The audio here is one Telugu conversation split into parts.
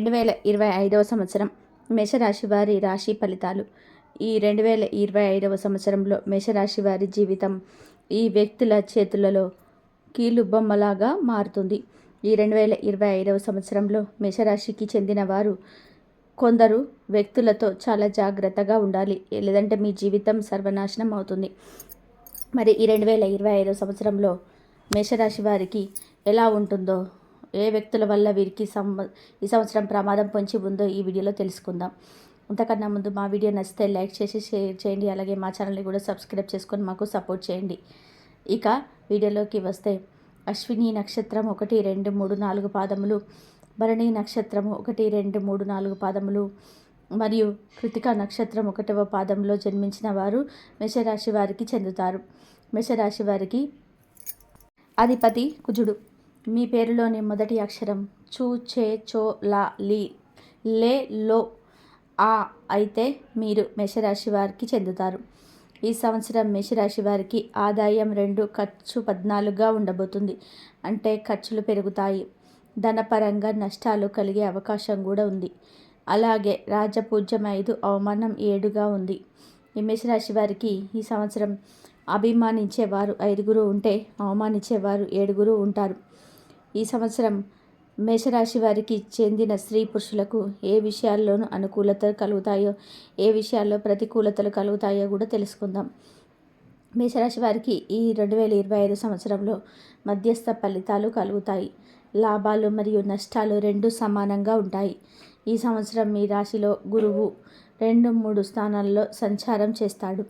రెండు వేల ఇరవై ఐదవ సంవత్సరం మేషరాశి వారి రాశి ఫలితాలు. ఈ రెండు వేల ఇరవై ఐదవ సంవత్సరంలో మేషరాశి వారి జీవితం ఈ వ్యక్తుల చేతులలో కీలు బొమ్మలాగా మారుతుంది. ఈ రెండు వేల ఇరవై ఐదవ సంవత్సరంలో మేషరాశికి చెందిన వారు కొందరు వ్యక్తులతో చాలా జాగ్రత్తగా ఉండాలి లేదంటే మీ జీవితం సర్వనాశనం అవుతుంది. మరి ఈ రెండు వేల ఇరవై ఐదవ సంవత్సరంలో మేషరాశి వారికి ఎలా ఉంటుందో ఏ వ్యక్తుల వల్ల వీరికి సంవ ఈ సంవత్సరం ప్రమాదం పొంచి ఉందో ఈ వీడియోలో తెలుసుకుందాం. అంతకన్నా ముందు మా వీడియో నచ్చితే లైక్ చేసి షేర్ చేయండి. అలాగే మా ఛానల్ని కూడా సబ్స్క్రైబ్ చేసుకొని మాకు సపోర్ట్ చేయండి. ఇక వీడియోలోకి వస్తే అశ్విని నక్షత్రం ఒకటి రెండు మూడు నాలుగు పాదములు భరణి నక్షత్రము ఒకటి రెండు మూడు నాలుగు పాదములు మరియు కృతిక నక్షత్రం ఒకటవ పాదంలో జన్మించిన వారు మేషరాశి వారికి చెందుతారు. మేషరాశి వారికి అధిపతి కుజుడు. మీ పేరులోని మొదటి అక్షరం చూ చే చో లా లీ లే లో ఆ అయితే మీరు మేషరాశి వారికి చెందుతారు. ఈ సంవత్సరం మేషరాశి వారికి ఆదాయం రెండు ఖర్చు పద్నాలుగుగా ఉండబోతుంది. అంటే ఖర్చులు పెరుగుతాయి. ధనపరంగా నష్టాలు కలిగే అవకాశం కూడా ఉంది. అలాగే రాజపూజ్యం ఐదు అవమానం ఏడుగా ఉంది. ఈ మేషరాశి వారికి ఈ సంవత్సరం అభిమానించేవారు ఐదుగురు ఉంటే అవమానించేవారు ఏడుగురు ఉంటారు. ఈ సంవత్సరం మేషరాశి వారికి చెందిన స్త్రీ పురుషులకు ఏ విషయాల్లోనూ అనుకూలతలు కలుగుతాయో ఏ విషయాల్లో ప్రతికూలతలు కలుగుతాయో కూడా తెలుసుకుందాం. మేషరాశి వారికి ఈ రెండు వేల ఇరవై ఐదు సంవత్సరంలో మధ్యస్థ ఫలితాలు కలుగుతాయి. లాభాలు మరియు నష్టాలు రెండు సమానంగా ఉంటాయి. ఈ సంవత్సరం మీ రాశిలో గురువు రెండు మూడు స్థానాల్లో సంచారం చేస్తాడు.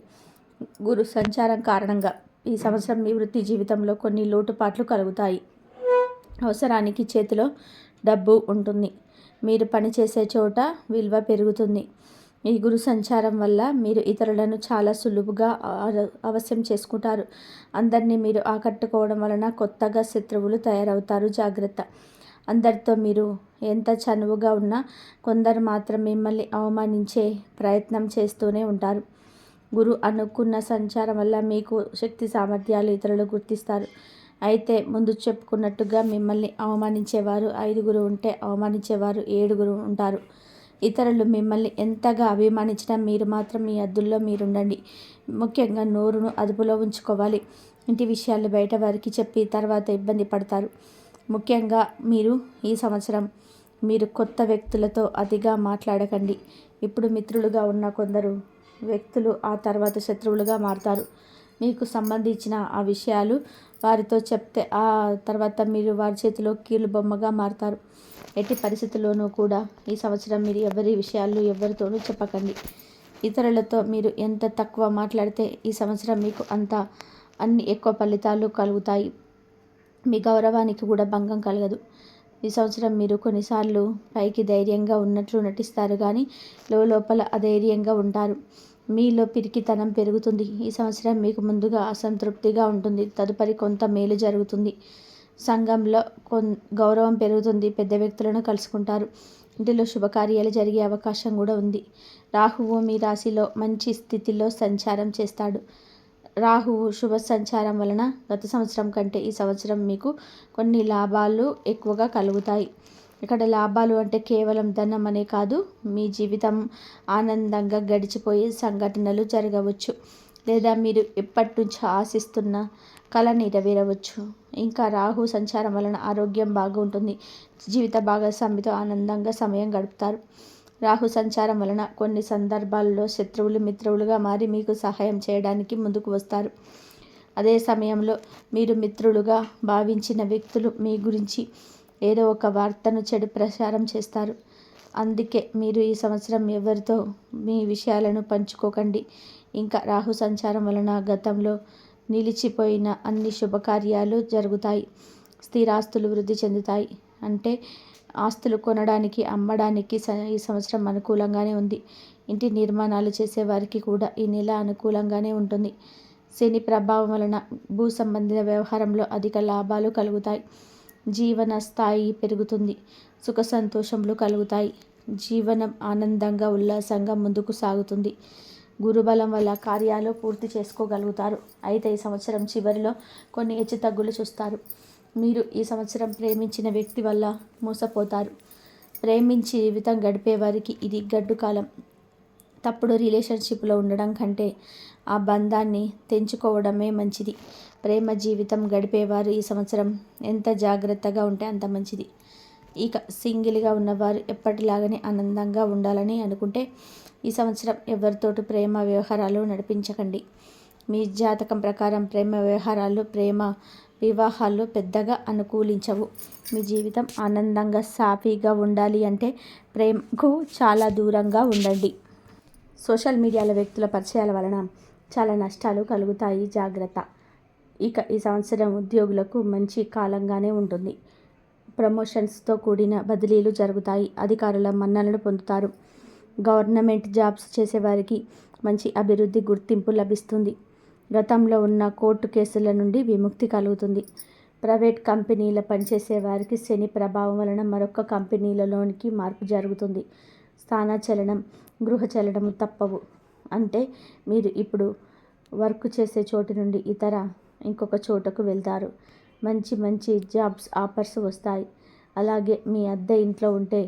గురు సంచారం కారణంగా ఈ సంవత్సరం మీ వృత్తి జీవితంలో కొన్ని లోటుపాట్లు కలుగుతాయి. అవసరానికి చేతిలో డబ్బు ఉంటుంది. మీరు పనిచేసే చోట విలువ పెరుగుతుంది. ఈ గురు సంచారం వల్ల మీరు ఇతరులను చాలా సులువుగా అవశ్యం చేసుకుంటారు. అందరినీ మీరు ఆకట్టుకోవడం వలన కొత్తగా శత్రువులు తయారవుతారు. జాగ్రత్త. అందరితో మీరు ఎంత చనువుగా ఉన్నా కొందరు మాత్రం మిమ్మల్ని అవమానించే ప్రయత్నం చేస్తూనే ఉంటారు. గురు అనుకున్న సంచారం వల్ల మీకు శక్తి సామర్థ్యాలు ఇతరులు గుర్తిస్తారు. అయితే ముందు చెప్పుకున్నట్టుగా మిమ్మల్ని అవమానించేవారు ఐదుగురు ఉంటే అవమానించేవారు ఏడుగురు ఉంటారు. ఇతరులు మిమ్మల్ని ఎంతగా అభిమానించినా మీరు మాత్రం మీ అద్దుల్లో మీరుండండి. ముఖ్యంగా నోరును అదుపులో ఉంచుకోవాలి. ఇంటి విషయాలు బయట వారికి చెప్పి తర్వాత ఇబ్బంది పడతారు. ముఖ్యంగా మీరు ఈ సంవత్సరం మీరు కొత్త వ్యక్తులతో అతిగా మాట్లాడకండి. ఇప్పుడు మిత్రులుగా ఉన్న కొందరు వ్యక్తులు ఆ తర్వాత శత్రువులుగా మారుతారు. మీకు సంబంధించిన ఆ విషయాలు వారితో చెప్తే ఆ తర్వాత మీరు వారి చేతిలో కీలు బొమ్మగా మారతారు. ఎట్టి పరిస్థితుల్లోనూ కూడా ఈ సంవత్సరం మీరు ఎవరి విషయాలు ఎవరితోనూ చెప్పకండి. ఇతరులతో మీరు ఎంత తక్కువ మాట్లాడితే ఈ సంవత్సరం మీకు అంత అన్ని ఎక్కువ ఫలితాలు కలుగుతాయి. మీ గౌరవానికి కూడా భంగం కలగదు. ఈ సంవత్సరం మీరు కొన్నిసార్లు పైకి ధైర్యంగా ఉన్నట్లు నటిస్తారు కానీ లోపల అధైర్యంగా ఉంటారు. మీలో పిరికితనం పెరుగుతుంది. ఈ సంవత్సరం మీకు ముందుగా అసంతృప్తిగా ఉంటుంది. తదుపరి కొంత మేలు జరుగుతుంది. సంఘంలో కొన్ గౌరవం పెరుగుతుంది. పెద్ద వ్యక్తులను కలుసుకుంటారు. ఇంటిలో శుభకార్యాలు జరిగే అవకాశం కూడా ఉంది. రాహువు మీ రాశిలో మంచి స్థితిలో సంచారం చేస్తాడు. రాహువు శుభ సంచారం వలన గత సంవత్సరం కంటే ఈ సంవత్సరం మీకు కొన్ని లాభాలు ఎక్కువగా కలుగుతాయి. ఇక్కడ లాభాలు అంటే కేవలం ధనం అనే కాదు మీ జీవితం ఆనందంగా గడిచిపోయే సంఘటనలు జరగవచ్చు. లేదా మీరు ఎప్పటి నుంచి ఆశిస్తున్న కళ నెరవేరవచ్చు. ఇంకా రాహు సంచారం వలన ఆరోగ్యం బాగుంటుంది. జీవిత భాగస్వామితో ఆనందంగా సమయం గడుపుతారు. రాహు సంచారం వలన కొన్ని సందర్భాల్లో శత్రువులు మిత్రులుగా మారి మీకు సహాయం చేయడానికి ముందుకు వస్తారు. అదే సమయంలో మీరు మిత్రులుగా భావించిన వ్యక్తులు మీ గురించి ఏదో ఒక వార్తను చెడు ప్రచారం చేస్తారు. అందుకే మీరు ఈ సంవత్సరం ఎవరితో మీ విషయాలను పంచుకోకండి. ఇంకా రాహు సంచారం వలన గతంలో నిలిచిపోయిన అన్ని శుభకార్యాలు జరుగుతాయి. స్థిరాస్తులు వృద్ధి చెందుతాయి. అంటే ఆస్తులు కొనడానికి అమ్మడానికి ఈ సంవత్సరం అనుకూలంగానే ఉంది. ఇంటి నిర్మాణాలు చేసేవారికి కూడా ఈ నెల అనుకూలంగానే ఉంటుంది. శని ప్రభావం వలన భూ సంబంధిత వ్యవహారంలో అధిక లాభాలు కలుగుతాయి. జీవన స్థాయి పెరుగుతుంది. సుఖ సంతోషములు కలుగుతాయి. జీవనం ఆనందంగా ఉల్లాసంగా ముందుకు సాగుతుంది. గురుబలం వల్ల కార్యాలు పూర్తి చేసుకోగలుగుతారు. అయితే ఈ సంవత్సరం చివరిలో కొన్ని హెచ్చుతగ్గులు చూస్తారు. మీరు ఈ సంవత్సరం ప్రేమించిన వ్యక్తి వల్ల మోసపోతారు. ప్రేమించి జీవితం గడిపే వారికి ఇది గడ్డు కాలం తప్పుడు రిలేషన్షిప్లో ఉండడం కంటే ఆ బంధాన్ని తెంచుకోవడమే మంచిది. ప్రేమ జీవితం గడిపేవారు ఈ సంవత్సరం ఎంత జాగ్రత్తగా ఉంటే అంత మంచిది. ఇక సింగిల్గా ఉన్నవారు ఎప్పటిలాగానే ఆనందంగా ఉండాలని అనుకుంటే ఈ సంవత్సరం ఎవరితోటి ప్రేమ వ్యవహారాలు నడిపించకండి. మీ జాతకం ప్రకారం ప్రేమ వ్యవహారాలు ప్రేమ వివాహాలు పెద్దగా అనుకూలించవు. మీ జీవితం ఆనందంగా సాఫీగా ఉండాలి అంటే ప్రేమకు చాలా దూరంగా ఉండండి. సోషల్ మీడియాలో వ్యక్తుల పరిచయాల వలన చాలా నష్టాలు కలుగుతాయి జాగ్రత్త. ఇక ఈ సంవత్సరం ఉద్యోగులకు మంచి కాలంగానే ఉంటుంది. ప్రమోషన్స్తో కూడిన బదిలీలు జరుగుతాయి. అధికారుల మన్ననలు పొందుతారు. గవర్నమెంట్ జాబ్స్ చేసేవారికి మంచి అభివృద్ధి గుర్తింపు లభిస్తుంది. గతంలో ఉన్న కోర్టు కేసుల నుండి విముక్తి కలుగుతుంది. ప్రైవేట్ కంపెనీల పనిచేసే వారికి శని ప్రభావం వలన మరొక కంపెనీలలోనికి మార్పు జరుగుతుంది. స్థానచలనం గృహచలనము తప్పవు. అంటే మీరు ఇప్పుడు వర్క్ చేసే చోటు నుండి ఇతర ఇంకొక చోటకు వెళ్తారు. మంచి మంచి జాబ్స్ ఆఫర్స్ వస్తాయి. అలాగే మీ అద్దె ఇంట్లో ఉంటే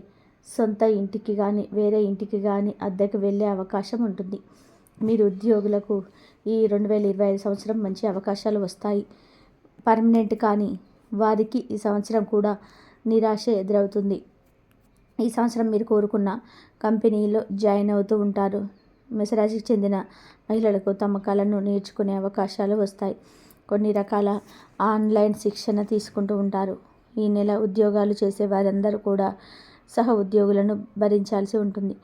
సొంత ఇంటికి కానీ వేరే ఇంటికి కానీ అద్దెకు వెళ్ళే అవకాశం ఉంటుంది. మీరు ఉద్యోగులకు ఈ రెండు వేల ఇరవై ఐదు సంవత్సరం మంచి అవకాశాలు వస్తాయి. పర్మనెంట్ కానీ వారికి ఈ సంవత్సరం కూడా నిరాశ ఎదురవుతుంది. ఈ సంవత్సరం మీరు కోరుకున్న కంపెనీలో జాయిన్ అవుతూ ఉంటారు. మెసరాశికి చెందిన మహిళలకు తమ కళను నేర్చుకునే అవకాశాలు వస్తాయి. కొన్ని రకాల ఆన్లైన్ శిక్షణ తీసుకుంటూ ఉంటారు. ఈ నెల ఉద్యోగాలు చేసే వారందరూ కూడా సహ ఉద్యోగులను భరించాల్సి ఉంటుంది.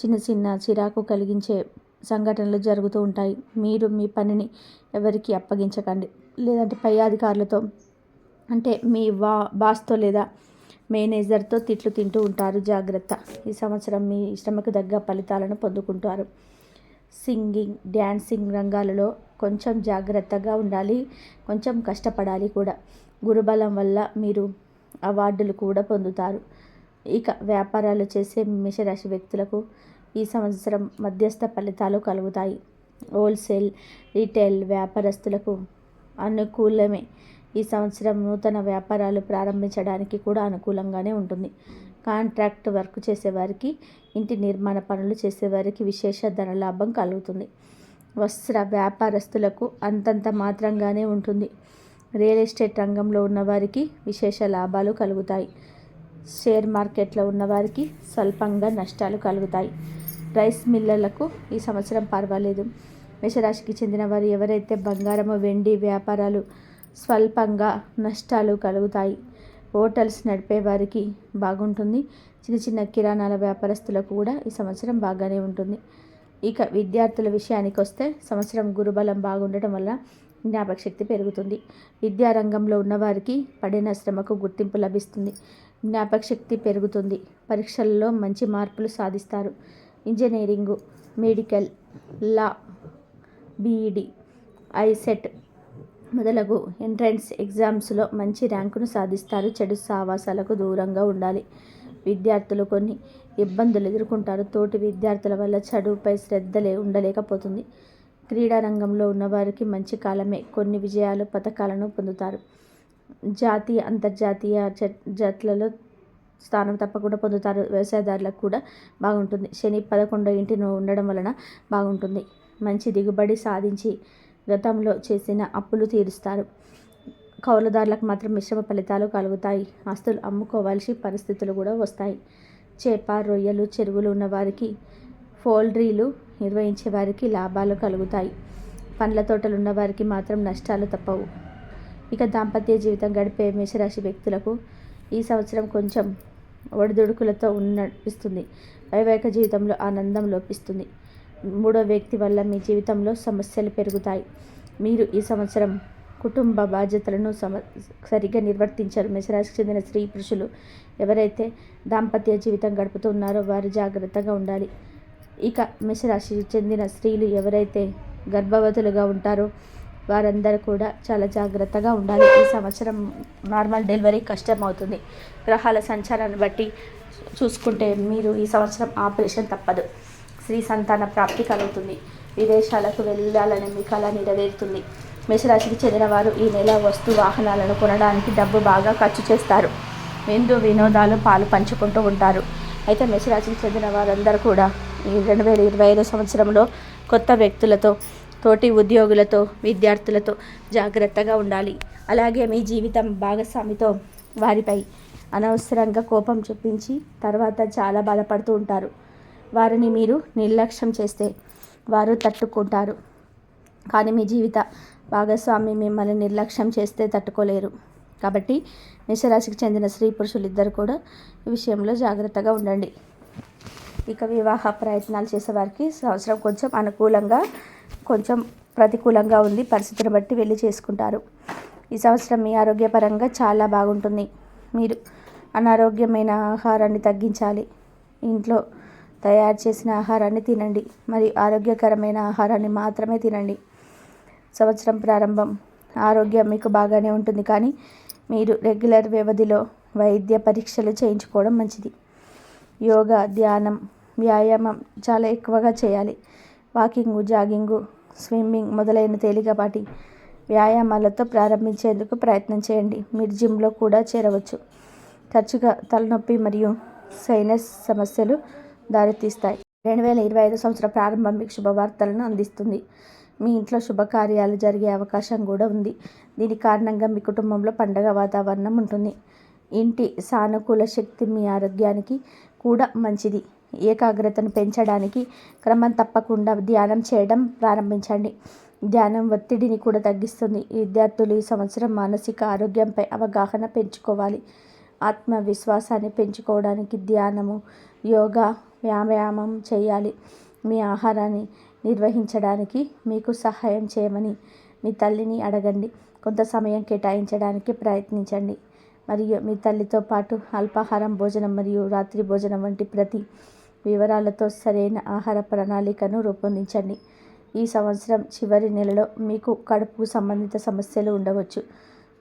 చిన్న చిన్న చిరాకు కలిగించే సంఘటనలు జరుగుతూ ఉంటాయి. మీరు మీ పనిని ఎవరికి అప్పగించకండి. లేదంటే పై అధికారులతో అంటే మీ వా బాస్తో లేదా మేనేజర్తో తిట్లు తింటూ ఉంటారు. జాగ్రత్త. ఈ సంవత్సరం మీ శ్రమకు తగ్గ ఫలితాలను పొందుకుంటారు. సింగింగ్ డ్యాన్సింగ్ రంగాలలో కొంచెం జాగ్రత్తగా ఉండాలి. కొంచెం కష్టపడాలి కూడా. గురుబలం వల్ల మీరు అవార్డులు కూడా పొందుతారు. ఇక వ్యాపారాలు చేసే మేషరాశి వ్యక్తులకు ఈ సంవత్సరం మధ్యస్థ ఫలితాలు కలుగుతాయి. హోల్సేల్ రీటైల్ వ్యాపారస్తులకు అనుకూలమే. ఈ సంవత్సరం నూతన వ్యాపారాలు ప్రారంభించడానికి కూడా అనుకూలంగానే ఉంటుంది. కాంట్రాక్ట్ వర్క్ చేసేవారికి ఇంటి నిర్మాణ పనులు చేసేవారికి విశేష ధనలాభం కలుగుతుంది. వస్త్ర వ్యాపారస్తులకు అంతంత మాత్రంగానే ఉంటుంది. రియల్ ఎస్టేట్ రంగంలో ఉన్నవారికి విశేష లాభాలు కలుగుతాయి. షేర్ మార్కెట్లో ఉన్నవారికి స్వల్పంగా నష్టాలు కలుగుతాయి. రైస్ మిల్లర్లకు ఈ సంవత్సరం పర్వాలేదు. మేషరాశికి చెందిన వారు ఎవరైతే బంగారము వెండి వ్యాపారాలు స్వల్పంగా నష్టాలు కలుగుతాయి. హోటల్స్ నడిపే వారికి బాగుంటుంది. చిన్న చిన్న కిరాణాల వ్యాపారస్తులకు కూడా ఈ సంవత్సరం బాగానే ఉంటుంది. ఇక విద్యార్థుల విషయానికి వస్తే సంవత్సరం గురుబలం బాగుండటం వల్ల జ్ఞాపకశక్తి పెరుగుతుంది. విద్యారంగంలో ఉన్నవారికి పడిన శ్రమకు గుర్తింపు లభిస్తుంది. జ్ఞాపకశక్తి పెరుగుతుంది. పరీక్షల్లో మంచి మార్పులు సాధిస్తారు. Engineering medical law BEd ICET మొదలగు ఎంట్రన్స్ ఎగ్జామ్స్లో మంచి ర్యాంకును సాధిస్తారు. చెడు సావాసాలకు దూరంగా ఉండాలి. విద్యార్థులు కొన్ని ఇబ్బందులు ఎదుర్కొంటారు. తోటి విద్యార్థుల వల్ల చదువుపై శ్రద్ధలే ఉండలేకపోతుంది. క్రీడారంగంలో ఉన్నవారికి మంచి కాలమే. కొన్ని విజయాలు పథకాలను పొందుతారు. జాతీయ అంతర్జాతీయ జట్లలో స్థానం తప్పకుండా పొందుతారు. వ్యవసాయదారులకు కూడా బాగుంటుంది. శని పదకొండో ఇంటిలో ఉండడం వలన బాగుంటుంది. మంచి దిగుబడి సాధించి గతంలో చేసిన అప్పులు తీరుస్తారు. కౌలుదారులకు మాత్రం మిశ్రమ ఫలితాలు కలుగుతాయి. ఆస్తులు అమ్ముకోవాల్సి పరిస్థితులు కూడా వస్తాయి. చేప రొయ్యలు చెరువులు ఉన్నవారికి పోల్ట్రీలు నిర్వహించే వారికి లాభాలు కలుగుతాయి. పండ్ల తోటలు ఉన్నవారికి మాత్రం నష్టాలు తప్పవు. ఇక దాంపత్య జీవితం గడిపే మేషరాశి వ్యక్తులకు ఈ సంవత్సరం కొంచెం ఒడిదుడుకులతో ఉన్నపిస్తుంది వైవాహిక జీవితంలో ఆనందం లోపిస్తుంది. మూడో వ్యక్తి వల్ల మీ జీవితంలో సమస్యలు పెరుగుతాయి. మీరు ఈ సంవత్సరం కుటుంబ బాధ్యతలను సమ సరిగ్గా నిర్వర్తించారు. మెసరాజ్కి చెందిన స్త్రీ పురుషులు ఎవరైతే దాంపత్య జీవితం గడుపుతున్నారో వారు జాగ్రత్తగా ఉండాలి. ఇక మేషరాశికి చెందిన స్త్రీలు ఎవరైతే గర్భవతులుగా ఉంటారో వారందరూ కూడా చాలా జాగ్రత్తగా ఉండాలి. ఈ సంవత్సరం నార్మల్ డెలివరీ కష్టం అవుతుంది గ్రహాల సంచారాన్ని బట్టి చూసుకుంటే మీరు ఈ సంవత్సరం ఆపరేషన్ తప్పదు. స్త్రీ సంతాన ప్రాప్తి కలుగుతుంది. విదేశాలకు వెళ్ళాలని మీ కళ నెరవేరుతుంది. మేషరాశికి చెందిన వారు ఈ నెల వస్తు వాహనాలను కొనడానికి డబ్బు బాగా ఖర్చు చేస్తారు. విందు వినోదాలు పాలు పంచుకుంటూ ఉంటారు. అయితే మేషరాశికి చెందిన వారందరూ కూడా ఈ రెండు వేల ఇరవై ఐదో సంవత్సరంలో కొత్త వ్యక్తులతో తోటి ఉద్యోగులతో విద్యార్థులతో జాగ్రత్తగా ఉండాలి. అలాగే మీ జీవితం భాగస్వామితో వారిపై అనవసరంగా కోపం చూపించి తర్వాత చాలా బాధపడుతూ ఉంటారు. వారిని మీరు నిర్లక్ష్యం చేస్తే వారు తట్టుకుంటారు. కానీ మీ జీవిత భాగస్వామి మిమ్మల్ని నిర్లక్ష్యం చేస్తే తట్టుకోలేరు. కాబట్టి మేషరాశికి చెందిన స్త్రీ పురుషులు ఇద్దరు కూడా ఈ విషయంలో జాగ్రత్తగా ఉండండి. ఇక వివాహ ప్రయత్నాలు చేసేవారికి సంవత్సరం కొంచెం అనుకూలంగా కొంచెం ప్రతికూలంగా ఉంది. పరిస్థితిని బట్టి వెళ్ళి చేసుకుంటారు. ఈ సంవత్సరం మీ ఆరోగ్యపరంగా చాలా బాగుంటుంది. మీరు అనారోగ్యమైన ఆహారాన్ని తగ్గించాలి. ఇంట్లో తయారు చేసిన ఆహారాన్ని తినండి. మరియు ఆరోగ్యకరమైన ఆహారాన్ని మాత్రమే తినండి. సంవత్సరం ప్రారంభం. ఆరోగ్యం మీకు బాగానే ఉంటుంది. కానీ మీరు రెగ్యులర్ వ్యవధిలో వైద్య పరీక్షలు చేయించుకోవడం మంచిది. యోగా ధ్యానం వ్యాయామం చాలా ఎక్కువగా చేయాలి. వాకింగు జాగింగు స్విమ్మింగ్ మొదలైన తేలికపాటి వ్యాయామాలతో ప్రారంభించేందుకు ప్రయత్నం చేయండి. మీరు జిమ్లో కూడా చేరవచ్చు. తరచుగా తలనొప్పి మరియు సైనస్ సమస్యలు దారితీస్తాయి. రెండు వేల ఇరవై ఐదు సంవత్సరం ప్రారంభం మీకు శుభవార్తలను అందిస్తుంది. మీ ఇంట్లో శుభకార్యాలు జరిగే అవకాశం కూడా ఉంది. దీని కారణంగా మీ కుటుంబంలో పండగ వాతావరణం ఉంటుంది. ఇంటి సానుకూల శక్తి మీ ఆరోగ్యానికి కూడా మంచిది. ఏకాగ్రతను పెంచడానికి క్రమం తప్పకుండా ధ్యానం చేయడం ప్రారంభించండి. ధ్యానం ఒత్తిడిని కూడా తగ్గిస్తుంది. విద్యార్థులు ఈ సంవత్సరం మానసిక ఆరోగ్యంపై అవగాహన పెంచుకోవాలి. ఆత్మవిశ్వాసాన్ని పెంచుకోవడానికి ధ్యానము యోగా వ్యాయామం చేయాలి. మీ ఆహారాన్ని నిర్వహించడానికి మీకు సహాయం చేయమని మీ తల్లిని అడగండి. కొంత సమయం కేటాయించడానికి ప్రయత్నించండి. మరియు మీ తల్లితో పాటు అల్పాహారం భోజనం మరియు రాత్రి భోజనం వంటి ప్రతి వివరాలతో సరైన ఆహార ప్రణాళికను రూపొందించండి. ఈ సంవత్సరం చివరి నెలలో మీకు కడుపు సంబంధిత సమస్యలు ఉండవచ్చు.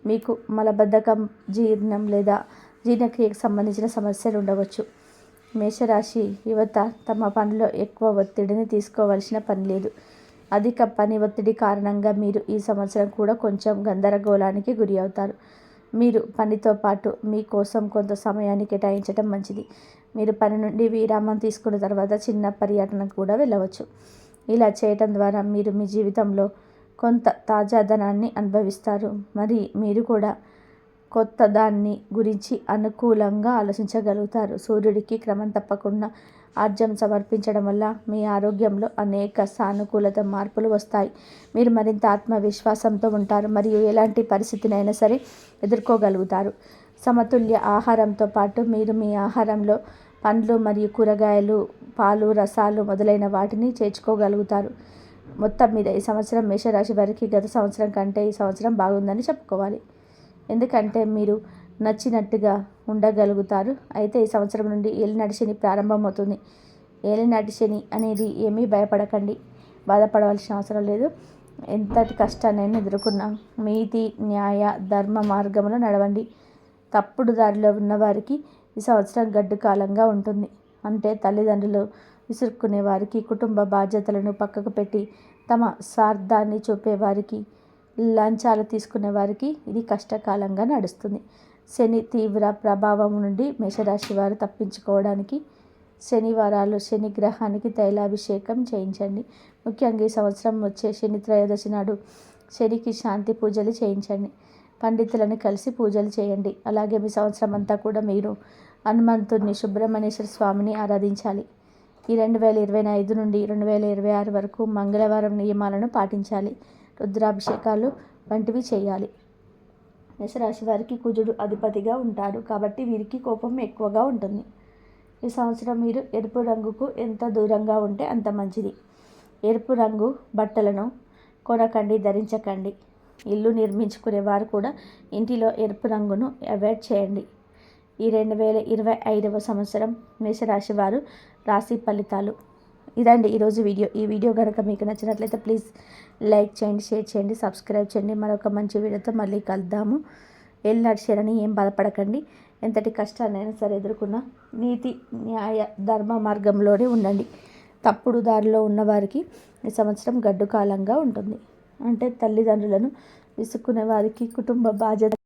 మీకు మలబద్ధకం జీర్ణం లేదా జీర్ణక్రియకు సంబంధించిన సమస్యలు ఉండవచ్చు. మేషరాశి యువత తమ పనిలో ఎక్కువ ఒత్తిడిని తీసుకోవాల్సిన పని లేదు. అధిక పని ఒత్తిడి కారణంగా మీరు ఈ సంవత్సరం కూడా కొంచెం గందరగోళానికి గురి అవుతారు. మీరు పనితో పాటు మీకోసం కొంత సమయాన్ని కేటాయించడం మంచిది. మీరు పని నుండి విరామం తీసుకున్న తర్వాత చిన్న పర్యటన కూడా వెళ్ళవచ్చు. ఇలా చేయటం ద్వారా మీరు మీ జీవితంలో కొంత తాజాదనాన్ని అనుభవిస్తారు. మరి మీరు కూడా కొత్త దాన్ని గురించి అనుకూలంగా ఆలోచించగలుగుతారు. సూర్యుడికి క్రమం తప్పకుండా ఆర్జం సమర్పించడం వల్ల మీ ఆరోగ్యంలో అనేక సానుకూలత మార్పులు వస్తాయి. మీరు మరింత ఆత్మవిశ్వాసంతో ఉంటారు మరియు ఎలాంటి పరిస్థితినైనా సరే ఎదుర్కోగలుగుతారు. సమతుల్య ఆహారంతో పాటు మీరు మీ ఆహారంలో పండ్లు మరియు కూరగాయలు పాలు రసాలు మొదలైన వాటిని చేర్చుకోగలుగుతారు. మొత్తం మీద ఈ సంవత్సరం మేషరాశి వారికి గత సంవత్సరం కంటే ఈ సంవత్సరం బాగుందని చెప్పుకోవాలి. ఎందుకంటే మీరు నచ్చినట్టుగా ఉండగలుగుతారు. అయితే ఈ సంవత్సరం నుండి ఏలినాటి శని ప్రారంభమవుతుంది. ఏలినాటి శని అనేది ఏమీ భయపడకండి. బాధపడవలసిన అవసరం లేదు. ఎంతటి కష్టాన్ని ఎదుర్కొన్నా. నీతి న్యాయ ధర్మ మార్గంలో నడవండి. తప్పుడు దారిలో ఉన్నవారికి ఈ సంవత్సరం గడ్డు కాలంగా ఉంటుంది. అంటే తల్లిదండ్రులు విసురుకునే వారికి కుటుంబ బాధ్యతలను పక్కకు పెట్టి తమ స్వార్థాన్ని చూపేవారికి లంచాలు తీసుకునే వారికి ఇది కష్టకాలంగా నడుస్తుంది. శని తీవ్ర ప్రభావం నుండి మేషరాశి వారు తప్పించుకోవడానికి శనివారాలు శని గ్రహానికి తైలాభిషేకం చేయించండి. ముఖ్యంగా ఈ సంవత్సరం వచ్చే శని త్రయోదశి నాడు శనికి శాంతి పూజలు చేయించండి. పండితులను కలిసి పూజలు చేయండి. అలాగే మీ సంవత్సరం అంతా కూడా మీరు హనుమంతుడిని సుబ్రహ్మణ్యేశ్వర స్వామిని ఆరాధించాలి. ఈ రెండు వేల ఇరవై ఐదు నుండి రెండు వేల ఇరవై ఆరు వరకు మంగళవారం నియమాలను పాటించాలి. రుద్రాభిషేకాలు వంటివి చేయాలి. మేషరాశి వారికి కుజుడు అధిపతిగా ఉంటాడు. కాబట్టి వీరికి కోపం ఎక్కువగా ఉంటుంది. ఈ సంవత్సరం మీరు ఎరుపు రంగుకు ఎంత దూరంగా ఉంటే అంత మంచిది. ఎరుపు రంగు బట్టలను కొనకండి ధరించకండి. ఇల్లు నిర్మించుకునే వారు కూడా ఇంటిలో ఎరుపు రంగును అవాయిడ్ చేయండి. ఈ రెండు వేల ఇరవై ఐదవ సంవత్సరం మేషరాశి వారు రాశి ఫలితాలు. ఇదండి ఈరోజు వీడియో. ఈ వీడియో కనుక మీకు నచ్చినట్లయితే ప్లీజ్ లైక్ చేయండి షేర్ చేయండి సబ్స్క్రైబ్ చేయండి. మరొక మంచి వీడియోతో మళ్ళీ కలుద్దాము. ఏళ్ళు నడిచారని ఏం బాధపడకండి. ఎంతటి కష్టాన్నైనా సరే ఎదుర్కొన్న నీతి న్యాయ ధర్మ మార్గంలోనే ఉండండి. తప్పుడు దారిలో ఉన్నవారికి ఈ సంవత్సరం గడ్డు కాలంగా ఉంటుంది. అంటే తల్లిదండ్రులను విసుక్కునే వారికి కుటుంబ బాధ్యత